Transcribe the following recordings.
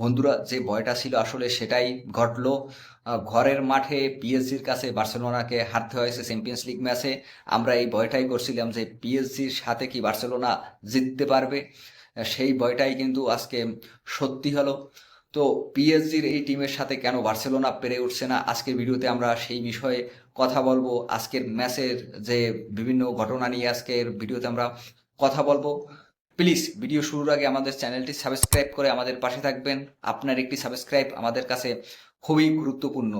বন্ধুরা, যে ভয়টা ছিল আসলে সেটাই ঘটলো। ঘরের মাঠে পিএসজির কাছে বার্সেলোনাকে হারতে হয়েছে চ্যাম্পিয়ন্স লিগ ম্যাচে আমরা এই ভয়টাই করছিলাম যে পিএসজির সাথে কি বার্সেলোনা জিততে পারবে? সেই ভয়টাই কিন্তু আজকে সত্যি হলো। তো পিএসজির এই টিমের সাথে কেন বার্সেলোনা পেরে উঠছে না? আজকের ভিডিওতে আমরা সেই বিষয়ে কথা বলব। আজকের ম্যাচের যে বিভিন্ন ঘটনা নিয়ে আজকের ভিডিওতে আমরা কথা বলব। প্লিজ ভিডিও শুরুর আগে আমাদের চ্যানেলটি সাবস্ক্রাইব করে আমাদের পাশে থাকবেন। আপনার একটি সাবস্ক্রাইব আমাদের কাছে খুবই গুরুত্বপূর্ণ।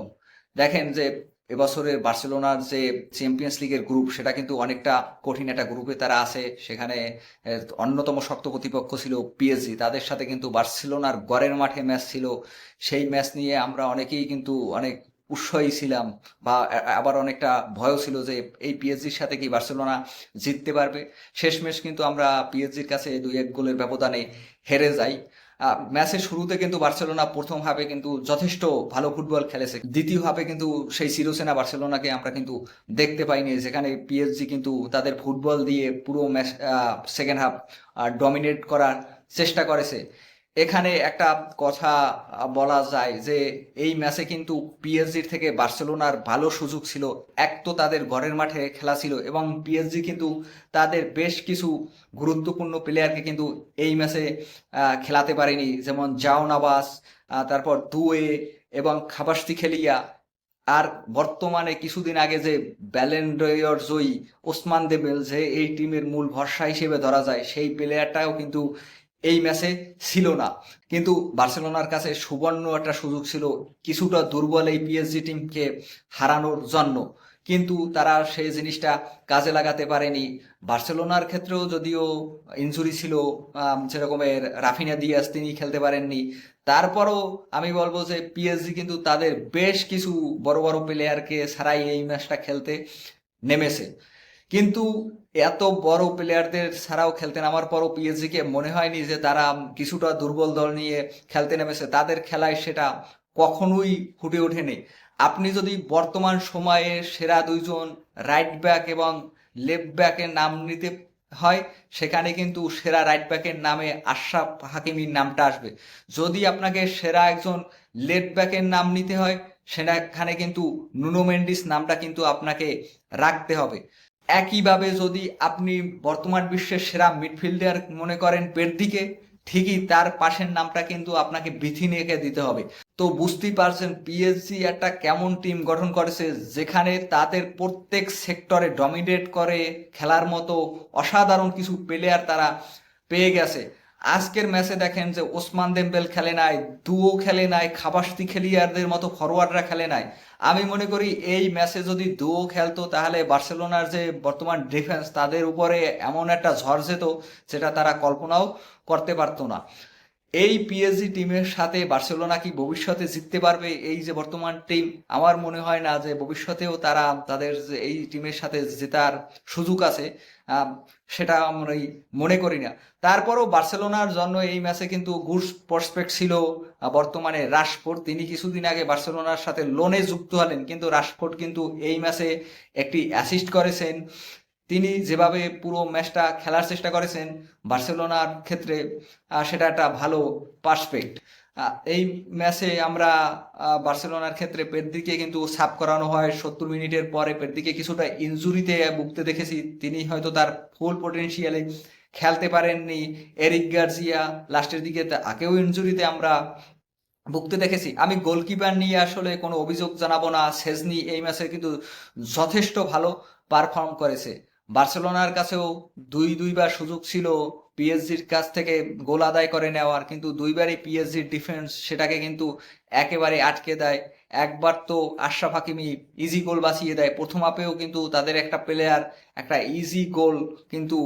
দেখেন যে এবছরের বার্সেলোনার যে চ্যাম্পিয়ন্স লিগের গ্রুপ সেটা কিন্তু অনেকটা কঠিন একটা গ্রুপে তারা আছে। সেখানে অন্যতম শক্ত প্রতিপক্ষ ছিল পিএসজি তাদের সাথে কিন্তু বার্সেলোনার গড়ের মাঠে ম্যাচ ছিল। সেই ম্যাচ নিয়ে আমরা অনেকেই কিন্তু অনেক উৎসাহী ছিলাম বা আবার অনেকটা ভয়ও ছিল যে এই পিএসজির সাথে কি বার্সেলোনা জিততে পারবে। শেষমেশ কিন্তু আমরা পিএসজির কাছে দুই এক গোলের ব্যবধানে হেরে যাই। ম্যাচের শুরুতে কিন্তু বার্সেলোনা প্রথম হাফে কিন্তু যথেষ্ট ভালো ফুটবল খেলেছে। দ্বিতীয় হাফে কিন্তু সেই চিরসেনা বার্সেলোনাকে আমরা কিন্তু দেখতে পাইনি, যেখানে পিএসজি কিন্তু তাদের ফুটবল দিয়ে পুরো ম্যাচ সেকেন্ড হাফ ডমিনেট করার চেষ্টা করেছে। এখানে একটা কথা বলা যায় যে এই ম্যাচে কিন্তু পিএসজির থেকে বার্সেলোনার ভালো সুযোগ ছিল। এক তো তাদের ঘরের মাঠে খেলা ছিল এবং পিএসজি কিন্তু তাদের বেশ কিছু গুরুত্বপূর্ণ প্লেয়ারকে কিন্তু এই ম্যাচে খেলাতে পারেনি। যেমন জাও নাবাস তারপর দুয়ে এবং খাবাস্তি খেলিয়া। আর বর্তমানে কিছুদিন আগে যে ব্যালেন্ডয়র জয়ী ওসমান দেবেল যে এই টিমের মূল ভরসা হিসেবে ধরা যায়, সেই প্লেয়ারটাও কিন্তু এই ম্যাচে ছিল না। কিন্তু বার্সেলোনার কাছে সুবর্ণ একটা সুযোগ ছিল কিছুটা দুর্বল এই পিএসজি টিমকে হারানোর জন্য। কিন্তু তারা সেই জিনিসটা কাজে লাগাতে পারেনি। বার্সেলোনার ক্ষেত্রেও যদিও ইনজুরি ছিল আম, যেরকমের রাফিনা দিয়াস তিনি খেলতে পারেননি। তারপরও আমি বলব যে পিএসজি কিন্তু তাদের বেশ কিছু বড় বড় প্লেয়ারকে ছাড়াই এই ম্যাচটা খেলতে নেমেছে। কিন্তু এত বড় প্লেয়ারদের ছাড়াও খেলতে নামার পরও পিএসজি কে মনে হয়নি যে তারা কিছুটা দুর্বল দল নিয়ে খেলতে নেমেছে। তাদের খেলায় সেটা কখনোই ফুটে ওঠেনি। আপনি যদি বর্তমান সময়ে সেরা দুইজন রাইট ব্যাক এবং লেফট ব্যাকের নাম নিতে হয়, সেখানে কিন্তু সেরা রাইট ব্যাকের নামে আশরাফ হাকিমির নামটা আসবে। যদি আপনাকে সেরা একজন লেফট ব্যাকের নাম নিতে হয়, সেখানে কিন্তু নুনো মেন্ডিস নামটা কিন্তু আপনাকে রাখতে হবে। একইভাবে যদি আপনি বর্তমান বিশ্বের সেরা মিডফিল্ডার মনে করেন পেরদিকে ঠিকই তার পাশের নামটা কিন্তু আপনাকে বিথিনিয়াকে দিতে হবে। তো বুঝতেই পারছেন পিএসজি একটা কেমন টিম গঠন করেছে, যেখানে তাদের প্রত্যেক সেক্টরে ডমিনেট করে খেলার মতো অসাধারণ কিছু প্লেয়ার তারা পেয়ে গেছে। আজকের ম্যাচে দেখেন যে ওসমান দেম্বেল খেলে নাই, দুও খেলে নাই, খাবাস্তি খেলিয়ারদের মতো ফরওয়ার্ডরা খেলে নাই। আমি মনে করি এই ম্যাচে যদি দুও খেলতো তাহলে বার্সেলোনার যে বর্তমান ডিফেন্স তাদের উপরে এমন একটা ঝড় যেত যেটা তারা কল্পনাও করতে পারতো না। এই পিএসজি টিমের সাথে বার্সেলোনা কি ভবিষ্যতে জিততে পারবে? এই যে বর্তমান টিম আমার মনে হয় না যে ভবিষ্যতেও তারা তাদের এই টিমের সাথে জেতার সুযোগ আছে সেটা আমরা মনে করি না। তারপরও বার্সেলোনার জন্য এই ম্যাচে কিন্তু গুড প্রসপেক্ট ছিল বর্তমানে রাশফোর্ড। তিনি কিছুদিন আগে বার্সেলোনার সাথে লোনে যুক্ত হলেন, কিন্তু রাশফোর্ড কিন্তু এই ম্যাচে একটি অ্যাসিস্ট করেছেন। তিনি যেভাবে পুরো ম্যাচটা খেলার চেষ্টা করেছেন, বার্সেলোনার ক্ষেত্রে সেটা একটা ভালো পারসপেক্ট এই ম্যাচে আমরা বার্সেলোনার ক্ষেত্রে পেদ্রিকে কিন্তু সাব করানো হয়। সত্তর মিনিটের পরে পেদ্রিকে কিছুটা ইনজুরিতে ভুগতে দেখেছি। তিনি হয়তো তার ফুল পটেনশিয়ালে খেলতে পারেননি। এরিক গার্জিয়া লাস্টের দিকে তাকেও ইনজুরিতে আমরা ভুগতে দেখেছি। আমি গোলকিপার নিয়ে আসলে কোনো অভিযোগ জানাব না। সেজনি এই ম্যাচে কিন্তু যথেষ্ট ভালো পারফর্ম করেছে। বার্সেলোনার কাছেও দুই দুইবার সুযোগ ছিল পিএসজির কাছ থেকে গোল আদায় করে নেওয়ার, কিন্তু দুইবারই পিএসজির ডিফেন্স সেটাকে কিন্তু একেবারে আটকে দেয়। একবার তো আশরাফ হাকিমি ইজি গোল বাঁচিয়ে দেয়। প্রথম আপেও কিন্তু তাদের একটা প্লেয়ার একটা ইজি গোল কিন্তু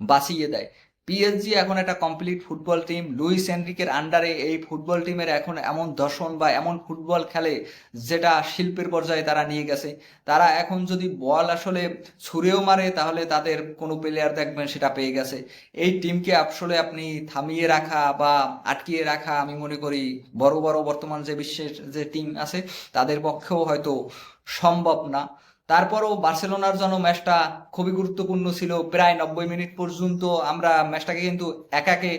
বাঁচিয়ে দেয়। পিএসজি এখন একটা কমপ্লিট ফুটবল টিম লুইস এনরিকের আন্ডারে এই ফুটবল টিমের এখন এমন দর্শন বা এমন ফুটবল খেলে যেটা শিল্পের পর্যায়ে তারা নিয়ে গেছে। তারা এখন যদি বল আসলে ছুঁড়েও মারে, তাহলে তাদের কোনো প্লেয়ার দেখবেন সেটা পেয়ে গেছে। এই টিমকে আসলে আপনি থামিয়ে রাখা বা আটকিয়ে রাখা আমি মনে করি বড় বড় বর্তমান যে বিশ্বের যে টিম আছে, তাদের পক্ষেও হয়তো সম্ভব না। তারপরও বার্সেলোনার জন্য ম্যাচটা খুবই গুরুত্বপূর্ণ ছিল। প্রায় নব্বই মিনিট পর্যন্ত আমরা ম্যাচটাকে কিন্তু একাকে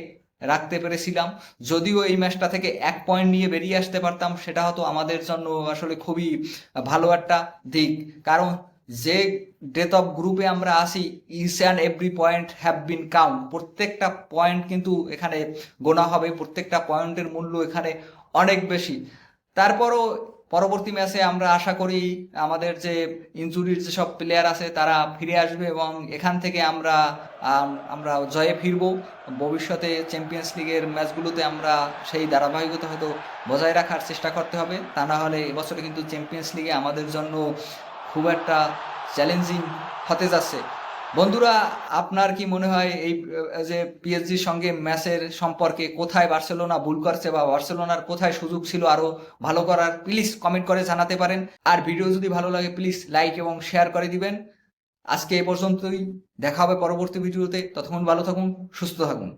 রাখতে পেরেছিলাম। যদিও এই ম্যাচটা থেকে এক পয়েন্ট নিয়ে বেরিয়ে আসতে পারতাম, সেটা হতো আমাদের জন্য আসলে খুবই ভালো একটা দিক। কারণ যে ডেথ অফ গ্রুপে আমরা আসি each and every point have been count প্রত্যেকটা পয়েন্ট কিন্তু এখানে গোনা হবে, প্রত্যেকটা পয়েন্টের মূল্য এখানে অনেক বেশি। তারপরও পরবর্তী ম্যাচে আমরা আশা করি আমাদের যে ইনজুরির যেসব প্লেয়ার আছে তারা ফিরে আসবে এবং এখান থেকে আমরা আমরা জয়ে ফিরব। ভবিষ্যতে চ্যাম্পিয়ন্স লিগের ম্যাচগুলোতে আমরা সেই ধারাবাহিকতা হয়তো বজায় রাখার চেষ্টা করতে হবে। তা না হলে এবছরে কিন্তু চ্যাম্পিয়ন্স লিগে আমাদের জন্য খুব একটা চ্যালেঞ্জিং হতে যাচ্ছে। বন্ধুরা, আপনার কি মনে হয় এই যে পিএসজির সঙ্গে ম্যাচের সম্পর্কে কোথায় বার্সেলোনা ভুল করছে বা বার্সেলোনার কোথায় সুযোগ ছিল আরও ভালো করার প্লিজ কমেন্ট করে জানাতে পারেন। আর ভিডিও যদি ভালো লাগে প্লিজ লাইক এবং শেয়ার করে দিবেন। আজকে এ পর্যন্তই, দেখা হবে পরবর্তী ভিডিওতে ততক্ষণ ভালো থাকুন, সুস্থ থাকুন।